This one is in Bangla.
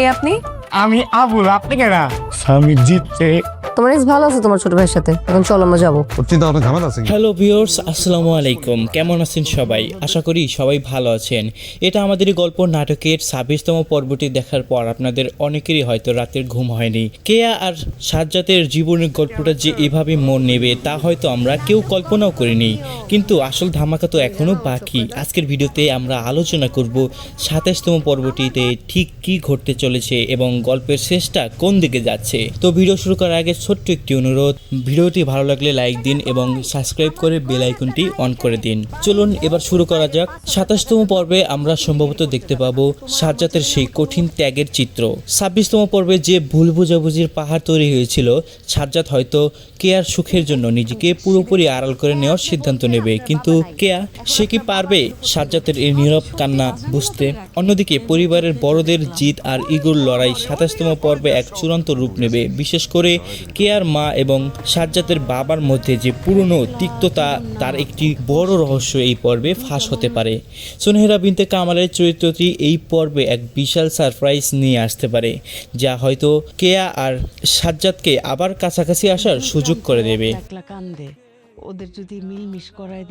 কে আপনি? আমি আবুল আপনি কেনা স্বামী জিতছে তোমার এক্স ভালো আছে তোমার ছোট ভাইয়ের সাথে? এখন চলো আমরা যাব। চিন্তা ভাবনা ঝামেলা আছে হ্যালো ভিউয়ার্স আসসালামু আলাইকুম। কেমন আছেন সবাই? আশা করি সবাই ভালো আছেন। এটা আমাদের গল্প নাটকের ছাব্বিশতম পর্বটি দেখার পর আপনাদের অনেকেরই হয়তো রাতের ঘুম হয়নি। কেয়া আর সাজ্জাতের জীবনের গল্পটা যে এভাবে মন নেবে তা হয়তো আমরা কেউ কল্পনাও করিনি। কিন্তু আসল ধামাকা তো এখনও বাকি। আজকের ভিডিওতে আমরা আলোচনা করব সাতাশতম পর্বটিতে ঠিক কি ঘটতে চলেছে এবং গল্পের শেষটা কোন দিকে যাচ্ছে। তো ভিডিও শুরু করার আগে ছোট্ট একটি অনুরোধ, ভিডিওটি ভালো লাগলে লাইক দিন এবং সাবস্ক্রাইব করে বেল আইকনটি অন করে দিন। চলুন এবার শুরু করা যাক। সাতাশতম পর্বে আমরা সম্ভবত দেখতে পাবো সাজ্জাতের সেই কঠিন ত্যাগের চিত্র। ছাব্বিশতম পর্বে যে ভুল বুঝাবুঝির পাহাড় তৈরি হয়েছিল সাজ্জাত হয়তো কেয়ার সুখের জন্য নিজেকে পুরোপুরি আড়াল করে নেওয়ার সিদ্ধান্ত নেবে। কিন্তু কেয়া, সে কি পারবে? সাজ্জাতের এই নীরব কান্না বুঝতে। অন্যদিকে পরিবারের বড়দের জিত আর ইগোর লড়াই সাতাশতম পর্বে এক চূড়ান্ত রূপ নেবে। বিশেষ করে কেয়ার মা এবং সাজ্জাতের বাবার মধ্যে যে পুরনো তিক্ততা, তার একটি বড় রহস্য এই পর্বে ফাঁস হতে পারে। সুনহেরা বিনতে কামালের চরিত্রটি এই পর্বে এক বিশাল সারপ্রাইজ নিয়ে আসতে পারে, যা হয়তো কেয়া আর সাজ্জাদকে আবার কাছাকাছি আসার সুযোগ করে দেবে। ওদের যদি মিলমিশ করায়